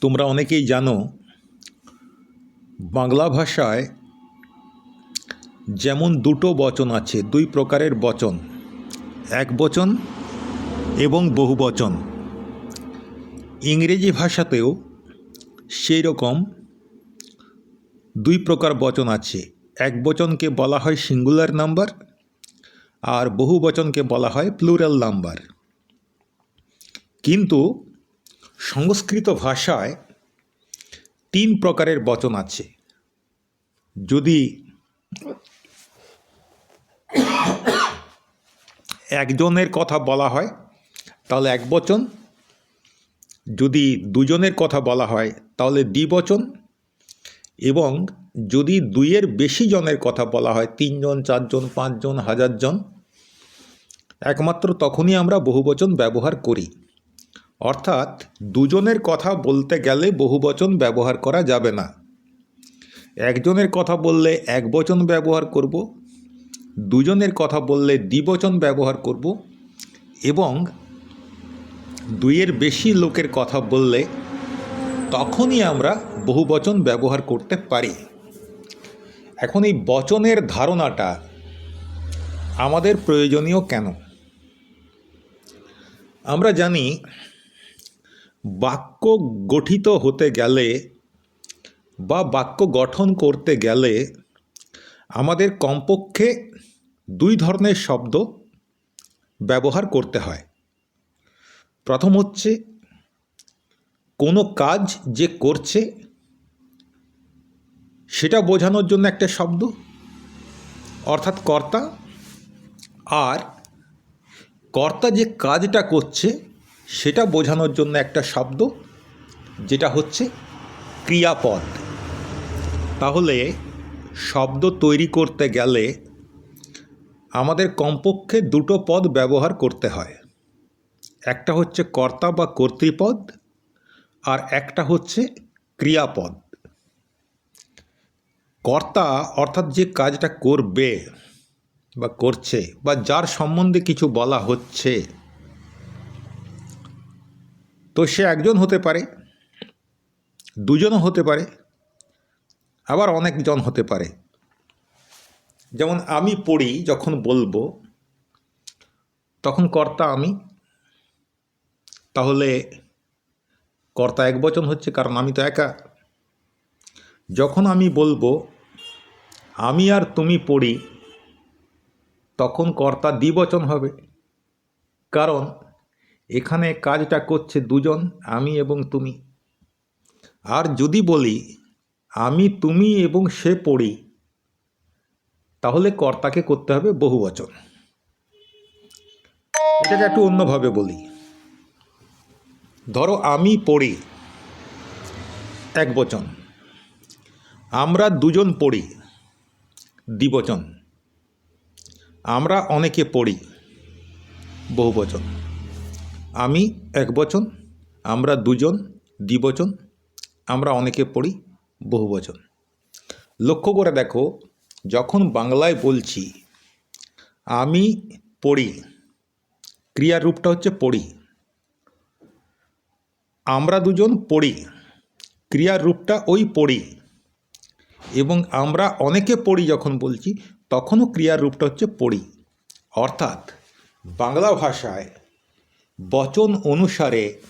তোমরা অনেকেই জানো, বাংলা ভাষায় যেমন দুটো বচন আছে, দুই প্রকারের বচন, এক বচন এবং বহু বচন। ইংরেজি ভাষাতেও সেই রকম দুই প্রকার বচন আছে। এক বচনকে বলা হয় সিঙ্গুলার নাম্বার আর বহু বচনকে বলা হয় প্লুরাল নাম্বার। কিন্তু সংস্কৃত ভাষায় তিন প্রকারের বচন আছে। যদি একজনের কথা বলা হয়, তাহলে এক বচন। যদি দুজনের কথা বলা হয়, তাহলে দ্বিবচন এবং যদি দুইয়ের বেশি জনের কথা বলা হয়, তিনজন, চারজন, পাঁচজন, হাজারজন, একমাত্র তখনই আমরা বহুবচন ব্যবহার করি। অর্থাৎ দুজনের কথা বলতে গেলে বহুবচন ব্যবহার করা যাবে না। একজনের কথা বললে এক বচন ব্যবহার করব, দুজনের কথা বললে দ্বিবচন ব্যবহার করব এবং দুইয়ের বেশি লোকের কথা বললে তখনই আমরা বহুবচন ব্যবহার করতে পারি। এখন এই বচনের ধারণাটা আমাদের প্রয়োজনীয় কেন? আমরা জানি বাক্য গঠিত হতে গেলে বা বাক্য গঠন করতে গেলে আমাদের কমপক্ষে দুই ধরনের শব্দ ব্যবহার করতে হয়। প্রথম হচ্ছে, কোনো কাজ যে করছে, সেটা বোঝানোর জন্য একটা শব্দ, অর্থাৎ কর্তা, আর কর্তা যে কাজটা করছে সেটা বোঝানোর জন্য একটা শব্দ, যেটা হচ্ছে ক্রিয়াপদ। তাহলে শব্দ তৈরি করতে গেলে আমাদের কমপক্ষে দুটো পদ ব্যবহার করতে হয়। একটা হচ্ছে কর্তা বা কর্তৃপদ, আর একটা হচ্ছে ক্রিয়াপদ। কর্তা অর্থাৎ যে কাজটা করবে বা করছে বা যার সম্বন্ধে কিছু বলা হচ্ছে তো সে একজন হতে পারে, দুজনও হতে পারে, আবার অনেকজন হতে পারে। যেমন আমি পড়ি, যখন বলব, তখন কর্তা আমি। তাহলে কর্তা এক বচন হচ্ছে, কারণ আমি তো একা। যখন আমি বলব, আমি আর তুমি পড়ি, তখন কর্তা দ্বিবচন হবে। কারণ এখানে কাজটা করছে দুজন, আমি এবং তুমি। আর যদি বলি, আমি, তুমি এবং সে পড়ি, তাহলে কর্তাকে করতে হবে বহু বচন। এটাকে একটু অন্যভাবে বলি। ধরো, আমি পড়ি এক বচন, আমরা দুজন পড়ি দ্বিবচন আমরা অনেকে পড়ি বহু বচন। আমি এক বচন, আমরা দুজন দ্বিবচন আমরা অনেকে পড়ি বহু বচন। লক্ষ্য করে দেখো, যখন বাংলায় বলছি, আমি পড়ি ক্রিয়ার রূপটা হচ্ছে পড়ি। আমরা দুজন পড়ি ক্রিয়ার রূপটা ওই পড়ি। এবং আমরা অনেকে পড়ি যখন বলছি, তখনও ক্রিয়ার রূপটা হচ্ছে পড়ি। অর্থাৎ বাংলা ভাষায় বচন অনুসারে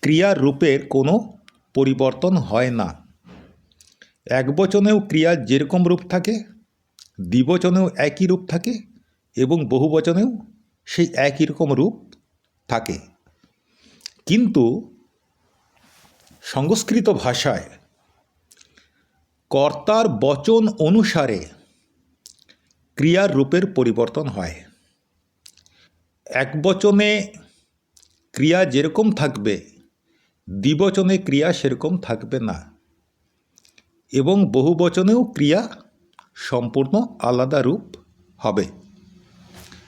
ক্রিয়ার রূপের কোনো পরিবর্তন হয় না। এক বচনেও ক্রিয়ার যেরকম রূপ থাকে, দ্বিবচনেও একই রূপ থাকে এবং বহু বচনেও সেই একই রকম রূপ থাকে। কিন্তু সংস্কৃত ভাষায় কর্তার বচন অনুসারে ক্রিয়ার রূপের পরিবর্তন হয়। এক বচনে ক্রিয়া যেরকম থাকবে, দ্বিবচনে ক্রিয়া সেরকম থাকবে না। এবং বহু বচনেও ক্রিয়া সম্পূর্ণ আলাদা রূপ হবে।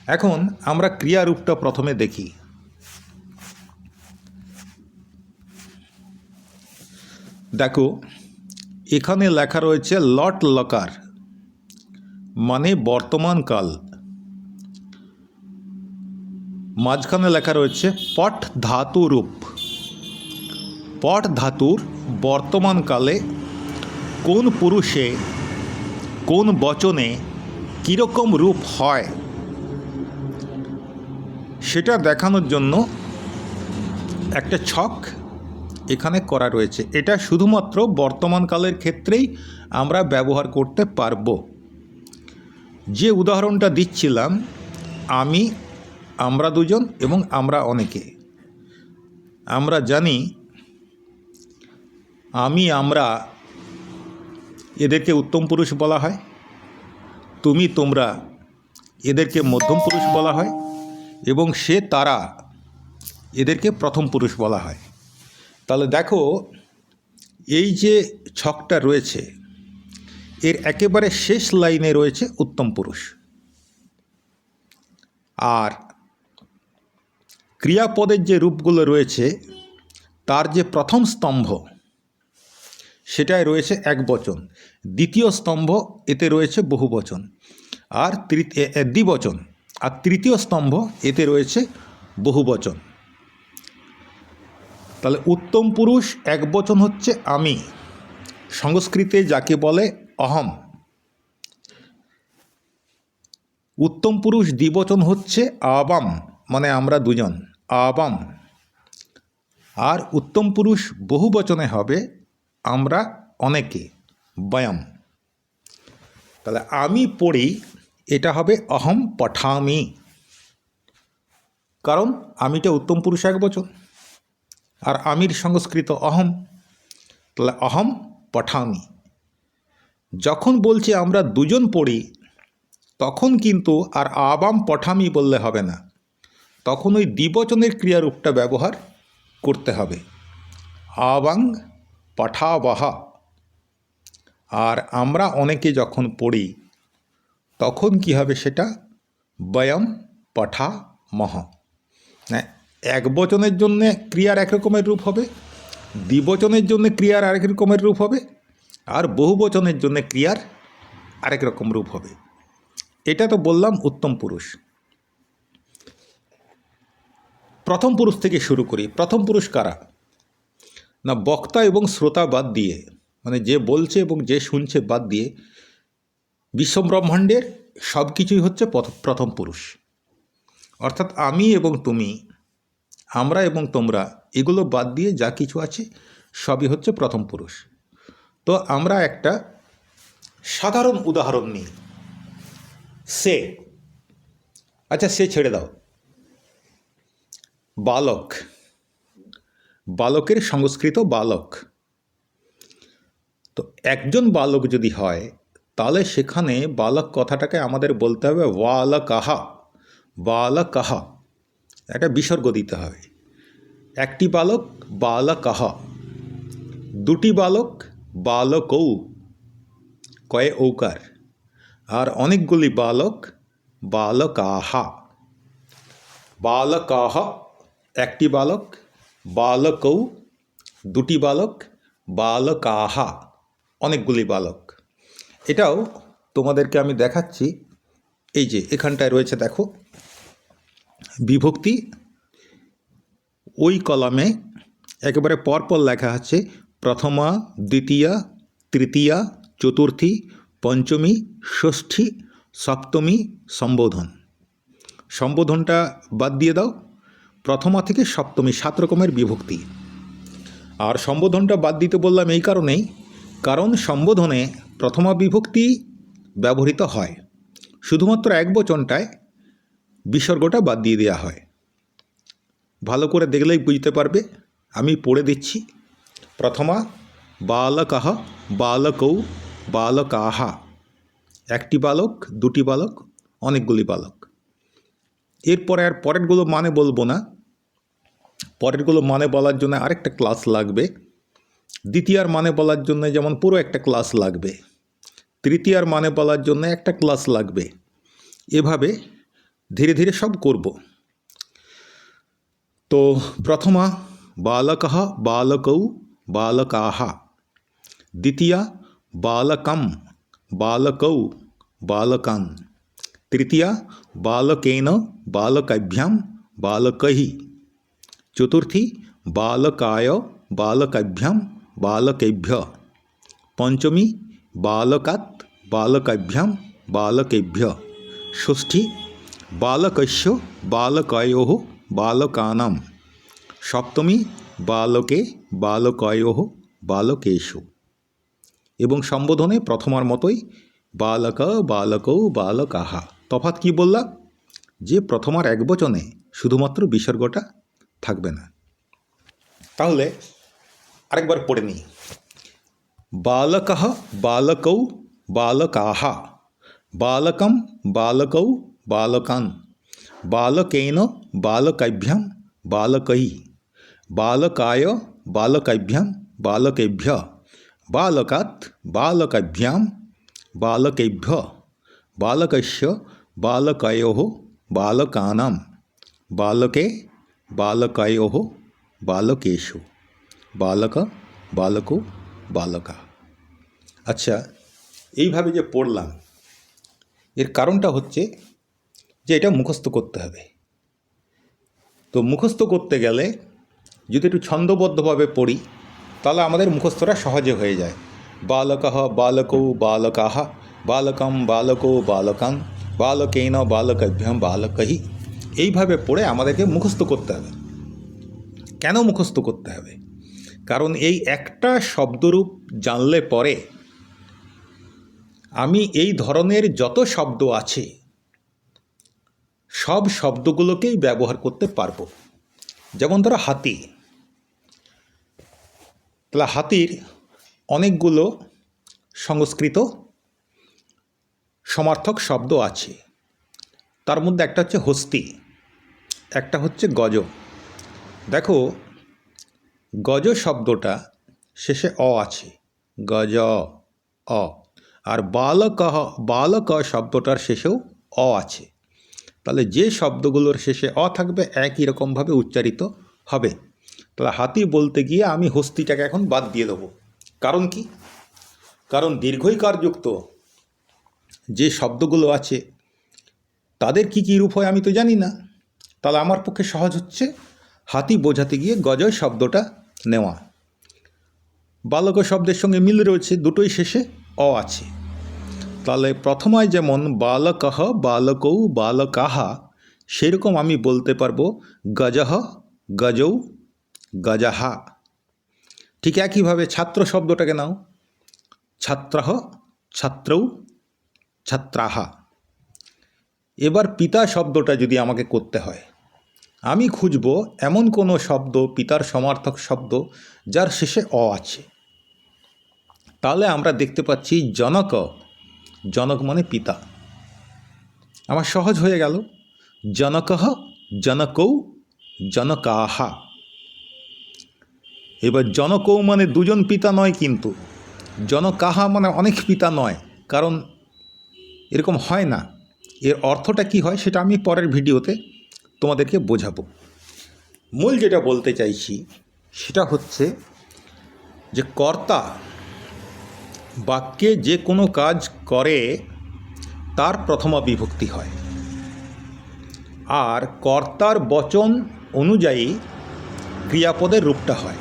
এখন আমরা ক্রিয়া রূপটা প্রথমে দেখি। দেখো, এখানে লেখা রয়েছে লট লকার মানে বর্তমান কাল। মাঝখানে লেখা রয়েছে, পট ধাতু রূপ। পট ধাতুর বর্তমানকালে কোন পুরুষে কোন বচনে কীরকম রূপ হয়? সেটা দেখানোর জন্য একটা ছক এখানে করা রয়েছে। এটা শুধুমাত্র বর্তমানকালের ক্ষেত্রেই আমরা ব্যবহার করতে পারব। যে উদাহরণটা দিচ্ছিলাম, আমি আমরা দুজন এবং আমরা অনেকে। আমরা জানি, আমি, আমরা এদেরকে উত্তম পুরুষ বলা হয়। তুমি, তোমরা এদেরকে মধ্যম পুরুষ বলা হয় এবং সে, তারা এদেরকে প্রথম পুরুষ বলা হয়। তাহলে দেখো, এই যে ছকটা রয়েছে, এর একেবারে শেষ লাইনে রয়েছে উত্তম পুরুষ। আর ক্রিয়াপদের যে রূপগুলো রয়েছে, তার যে প্রথম স্তম্ভ, সেটায় রয়েছে এক বচন। দ্বিতীয় স্তম্ভ, এতে রয়েছে বহু বচন। আর দ্বিবচন। আর তৃতীয় স্তম্ভ, এতে রয়েছে বহু বচন। তাহলে উত্তম পুরুষ এক বচন হচ্ছে আমি। সংস্কৃতে যাকে বলে অহম। উত্তম পুরুষ দ্বিবচন হচ্ছে আবাম মানে আমরা দুজন। আবাম। আর উত্তম পুরুষ বহু বচনে হবে আমরা অনেকে, বয়াম। তাহলে আমি পড়ি, এটা হবে অহম পঠামি। কারণ আমিটা উত্তম পুরুষ এক বচন, আর আমির সংস্কৃত অহম। তাহলে অহম পঠামি। যখন বলছি আমরা দুজন পড়ি, তখন কিন্তু আর আবাম পঠামি বললে হবে না। তখন ওই দ্বিবচনের ক্রিয়ারূপটা ব্যবহার করতে হবে। আবাং পঠাবাহা। আর আমরা অনেকে যখন পড়ি, তখন কি হবে সেটা? বয়ম পঠা মহ। এক বচনের জন্য ক্রিয়ার এক রকমের রূপ হবে, দ্বিবচনের জন্য ক্রিয়ার আরেক রকমের রূপ হবে, আর বহু বচনের জন্য ক্রিয়ার আরেক রকম রূপ হবে। এটা তো বললাম উত্তম পুরুষ। প্রথম পুরুষ থেকে শুরু করি। প্রথম পুরুষ কারা? না, বক্তা এবং শ্রোতা বাদ দিয়ে মানে যে বলছে এবং যে শুনছে বাদ দিয়ে, বিশ্বব্রহ্মাণ্ডের সব কিছুই হচ্ছে প্রথম পুরুষ। অর্থাৎ আমি এবং তুমি, আমরা এবং তোমরা, এগুলো বাদ দিয়ে যা কিছু আছে, সবই হচ্ছে প্রথম পুরুষ। তো আমরা একটা সাধারণ উদাহরণ নিই। সে আচ্ছা সে ছেড়ে দাও। বালক। বালকের সংস্কৃত বালক। তো একজন বালক যদি হয়, তাহলে সেখানে বালক কথাটাকে আমাদের বলতে হবে ওয়ালা কাহা বালা কাহা একটা বিসর্গ দিতে হবে। একটি বালক বালা কাহা দুটি বালক বালকৌ। কয়ে ঔকার। আর অনেকগুলি বালক বালকাহা। বালকাহা। একটি বালক, বালকৌ, দুটি বালক, বালকাহা, অনেকগুলি বালক। এটাও তোমাদেরকে আমি দেখাচ্ছি। এই যে, এখানটায় রয়েছে, দেখো। বিভক্তি, ওই কলামে একেবারে পরপর লেখা আছে, প্রথমা, দ্বিতীয়া, তৃতীয়া, চতুর্থী, পঞ্চমী, ষষ্ঠী, সপ্তমী, সম্বোধন। সম্বোধনটা বাদ দিয়ে দাও। প্রথমা থেকে সপ্তমী সাত রকমের বিভক্তি। আর সম্বোধনটা বাদ দিতে বললাম এই কারণেই, কারণ সম্বোধনে প্রথমা বিভক্তি ব্যবহৃত হয়। শুধুমাত্র এক বচনটায় বিসর্গটা বাদ দিয়ে দেওয়া হয়। ভালো করে দেখলেই বুঝতে পারবে, আমি পড়ে দিচ্ছি। প্রথমা বালকাহ বালকৌ বালকাহা একটি বালক, দুটি বালক, অনেকগুলি বালক। এরপরে আর পরেরগুলো মানে বলব না। পরেরগুলো মানে বলার জন্য আরেকটা ক্লাস লাগবে। দ্বিতীয়ার মানে বলার জন্য যেমন পুরো একটা ক্লাস লাগবে। তৃতীয়ার মানে বলার জন্য একটা ক্লাস লাগবে। এভাবে ধীরে ধীরে সব করব। তো প্রথমা বালকহ বালকৌ বালকাহা দ্বিতীয়া, বালকম বালকৌ বালকান। তৃতীয়া, বালকেন বালকাভ্যাম বালকহি চতুর্থী, বালকায় বালকাভ্যাম বালকেভ্য। পঞ্চমী বালকাত বালকাভ্যাম বালকেভ্য। ষষ্ঠী, বালকস্য বালকዮ বালকানাম। সপ্তমী, বালকে বালকয় বালকেশু এবং সম্বোধনে প্রথমার মতোই, বালক বালকৌ বালকাহা তফাৎ কি বললাম যে প্রথমার এক বচনে শুধুমাত্র বিসর্গটা থাকবে না তাহলে আরেকবার পড়ে নিই বালক বালকৌ বালকাহা বালকম বালকৌ বালকান बालकेन बालकाभ्याम बालकई बालकाय बालकाभ्याम बालकेभ्य बालकात बालकाभ्याम बालकेभ्य बालकस्य बालकयो बालकानाम बालके బాలకాయోహ బాలకేశు বালকা বালক বালকা আচ্ছা এইভাবে যে পড়লাম, এর কারণটা হচ্ছে যে এটা মুখস্থ করতে হবে। তো মুখস্থ করতে গেলে যদি একটু ছন্দবদ্ধভাবে পড়ি, তাহলে আমাদের মুখস্থটা সহজে হয়ে যায়। বালকাহ, বালক, বালকাহ, বালকম, বালক, বালকাং, বালকেন, বালকভ্যম, বালকহি। এইভাবে পড়ে আমাদেরকে মুখস্থ করতে হবে। কেন মুখস্থ করতে হবে? কারণ এই একটা শব্দরূপ জানলে পরে আমি এই ধরনের যত শব্দ আছে, সব শব্দগুলোকেই ব্যবহার করতে পারব। যেমন ধরো হাতি। তাহলে হাতির অনেকগুলো সংস্কৃত সমার্থক শব্দ আছে। তার মধ্যে একটা হচ্ছে হস্তি। একটা হচ্ছে গজ। দেখো, গজ শব্দটা শেষে অ আছে। গজ, অ। আর বালক বালক শব্দটার শেষেও অ আছে। তাহলে যে শব্দগুলোর শেষে অ থাকবে, একই রকমভাবে উচ্চারিত হবে। তাহলে হাতি বলতে গিয়ে আমি হস্তিটাকে এখন বাদ দিয়ে দেবো। কারণ কি? কারণ দীর্ঘইকারযুক্ত যে শব্দগুলো আছে, তাদের কি কী রূপ হয় আমি তো জানি না। তাহলে আমার পক্ষে সহজ হচ্ছে হাতি বোঝাতে গিয়ে গজয় শব্দটা নেওয়া। বালক শব্দের সঙ্গে মিল রয়েছে, দুটোই শেষে অ আছে। তাহলে প্রথমায় যেমন বালকহ বালকৌ বালকাহা সেরকম আমি বলতে পারব গজহ গজৌ গজাহা ঠিক একইভাবে ছাত্র শব্দটাকে নাও। ছাত্রহ ছাত্রৌ ছাত্রাহা এবার পিতা শব্দটা যদি আমাকে করতে হয়। আমি খুঁজব এমন কোনো শব্দ, পিতার সমার্থক শব্দ, যার শেষে অ আছে। তাহলে আমরা দেখতে পাচ্ছি জনক। জনক মানে পিতা। আমার সহজ হয়ে গেল। জনকহ জনকৌ, জনকাহা। এবার জনকৌ মানে দুজন পিতা নয় কিন্তু। জনকাহা মানে অনেক পিতা নয়, কারণ এরকম হয় না। এর অর্থটা কি হয় সেটা আমি পরের ভিডিওতে তোমাদেরকে বোঝাবো। মূল যেটা বলতে চাইছি, সেটা হচ্ছে যে কর্তা বাক্যে যে কোনো কাজ করে, তার প্রথমা বিভক্তি হয়। আর কর্তার বচন অনুযায়ী ক্রিয়াপদের রূপটা হয়।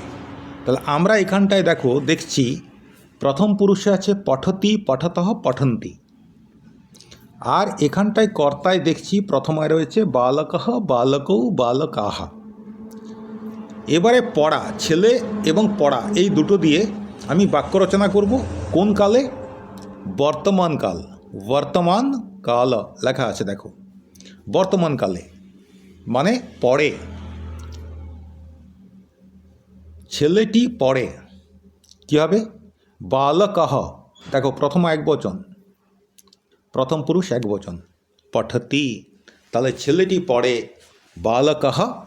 তাহলে আমরা এখানটায় দেখো, দেখছি, প্রথম পুরুষে আছে পঠতি, পঠতঃ পঠন্তি। আর এখানটায় কর্তায় দেখছি প্রথমায় রয়েছে বালকহ বালকৌ বালকাহা এবারে পড়া, ছেলে এবং পড়া, এই দুটো দিয়ে আমি বাক্য রচনা করব। কোন কালে? বর্তমান কাল। বর্তমান কাল, লেখা আছে দেখো। বর্তমান কালে মানে পড়ে। ছেলেটি পড়ে। কী হবে? বালকহ দেখো, প্রথম এক বচন। প্রথম পুরুষ এক বচন। পঠতি, তাহলে ছেলেটি পড়ে বালকহ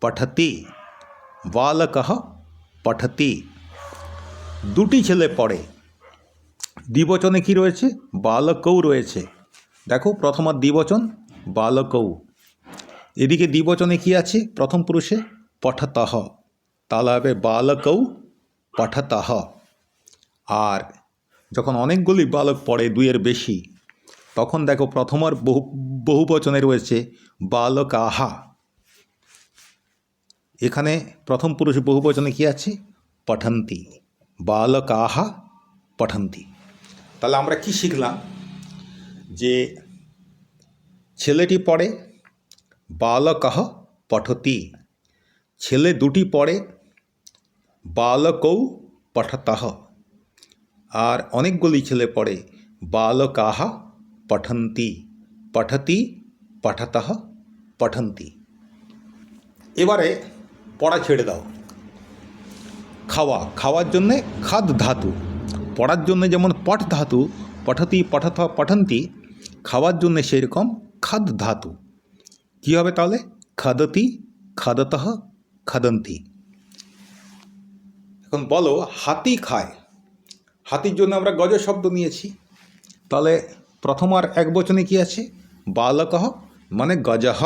পঠতি বালকহ পঠতি। দুটি ছেলে পড়ে। দ্বিবচনে কি রয়েছে? বালকৌ রয়েছে। দেখো প্রথমার দ্বিবচন বালকৌ এদিকে দ্বিবচনে কি আছে? প্রথম পুরুষে পঠতহ তাহলে হবে বালকৌ পঠতহ আর যখন অনেকগুলি বালক পড়ে, দুইয়ের বেশি তখন দেখো প্রথমার বহু বহু বচনে রয়েছে বালক আহা এখানে প্রথম পুরুষ বহু বচনে কী আছে? পঠন্তি। বালকাহা, পঠন্তি। তাহলে আমরা কি শিখলাম? যে ছেলেটি পড়ে, বালকহ পঠতি। ছেলে দুটি পড়ে, বালকৌ পঠতঃ আর অনেকগুলি ছেলে পড়ে, বালকাহা পঠন্তি পঠতি পঠতঃ পঠন্তি এবারে পড়া ছেড়ে দাও খাওয়া খাওয়ার জন্যে খাদ ধাতু পড়ার জন্য যেমন পঠ ধাতু পঠতি পঠত পঠন্তি খাওয়ার জন্যে সেরকম খাদ ধাতু কী হবে তাহলে খাদতি খাদতঃ খাদন্তি এখন বলো হাতি খায় হাতির জন্য আমরা গজ শব্দ নিয়েছি তাহলে প্রথম আর এক বচনে কি আছে? বালকহ মানে গজহ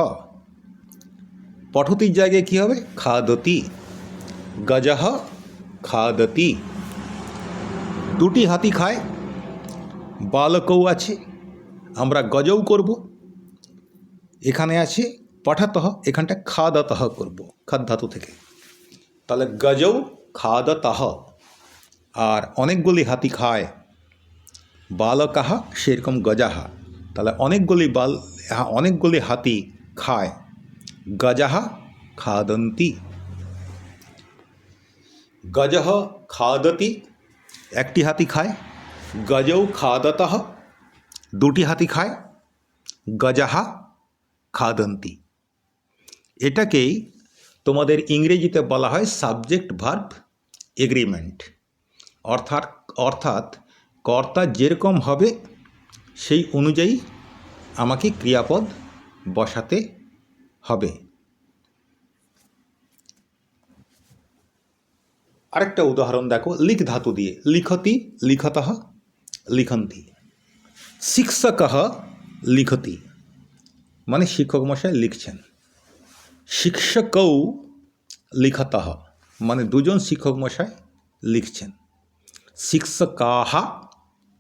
পঠতির জায়গায় কী হবে? খাদতি। গজহ খাদতি। দুটি হাতি খায়। বালকও আছে। আমরা গজও করব। এখানে আছে পঠাতহ এখানটা খাদতহ করব, খাদ ধাতু থেকে। তাহলে গজৌ খাদতহ আর অনেকগুলি হাতি খায়। বালকাহা সেরকম গজাহা। তাহলে অনেকগুলি বাল অনেকগুলি হাতি খায়। গজাহা খাদন্তি। গজহ খাদতি, একটি হাতি খায়। গজৌ খাদতঃ দুটি হাতি খায়। গজাহা খাদন্তি। এটাকেই তোমাদের ইংরেজিতে বলা হয় সাবজেক্ট ভার্ব এগ্রিমেন্ট অর্থাৎ অর্থাৎ কর্তা যেরকম হবে, সেই অনুযায়ী আমাকে ক্রিয়াপদ বসাতে হবে। আরেকটা উদাহরণ দেখো, লিখ ধাতু দিয়ে। লিখতি লিখত লিখন্তি। শিক্ষক লিখতি। মানে শিক্ষক মশাই লিখছেন। শিক্ষকও লিখত। মানে দুজন শিক্ষক মশাই লিখছেন। শিক্ষকাহা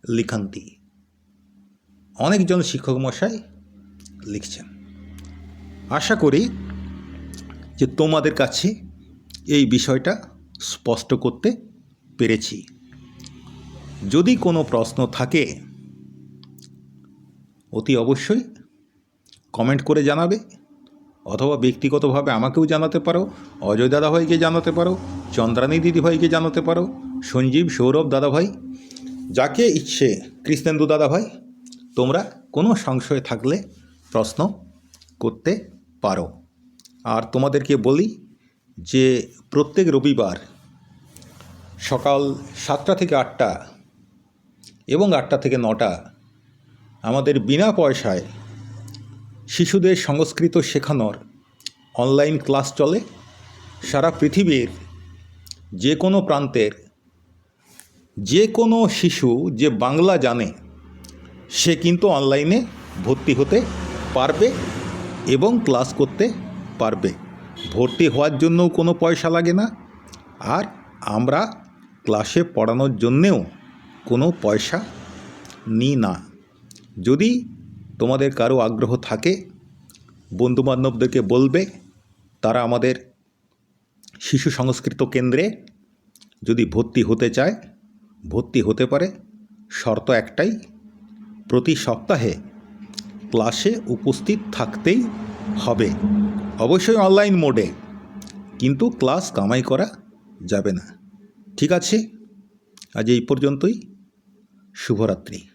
লিখন্তি। অনেকজন শিক্ষক মশাই লিখছেন। আশা করি যে তোমাদের কাছে এই বিষয়টা স্পষ্ট করতে পেরেছি। যদি কোনো প্রশ্ন থাকে, অতি অবশ্যই কমেন্ট করে জানাবে, অথবা ব্যক্তিগতভাবে আমাকেও জানাতে পারো, অজয় দাদাভাইকে জানাতে পারো, চন্দ্রানী দিদিভাইকে জানাতে পারো, সঞ্জীব সৌরভ দাদাভাই যাকে ইচ্ছে কৃষ্ণেন্দু দাদাভাই তোমরা কোনো সংশয় থাকলে প্রশ্ন করতে পারো। আর তোমাদেরকে বলি যে প্রত্যেক রবিবার সকাল সাতটা থেকে আটটা এবং আটটা থেকে নটা আমাদের বিনা পয়সায় শিশুদের সংস্কৃত শেখানোর অনলাইন ক্লাস চলে। সারা পৃথিবীর যে কোনো প্রান্তের যে কোনো শিশু যে বাংলা জানে, সে কিন্তু অনলাইনে ভর্তি হতে পারবে এবং ক্লাস করতে পারবে। ভর্তি হওয়ার জন্যও কোনো পয়সা লাগে না। আর আমরা ক্লাসে পড়ানোর জন্যেও কোনো পয়সা নিই না। যদি তোমাদের কারও আগ্রহ থাকে, বন্ধুবান্ধবদেরকে বলবে, তারা আমাদের শিশু সংস্কৃত কেন্দ্রে যদি ভর্তি হতে চায় ভর্তি হতে পারে। শর্ত একটাই, প্রতি সপ্তাহে ক্লাসে উপস্থিত থাকতেই হবে। অবশ্যই অনলাইন মোডে, কিন্তু ক্লাস কামাই করা যাবে না। ঠিক আছে? আজ এই পর্যন্তই। শুভরাত্রি।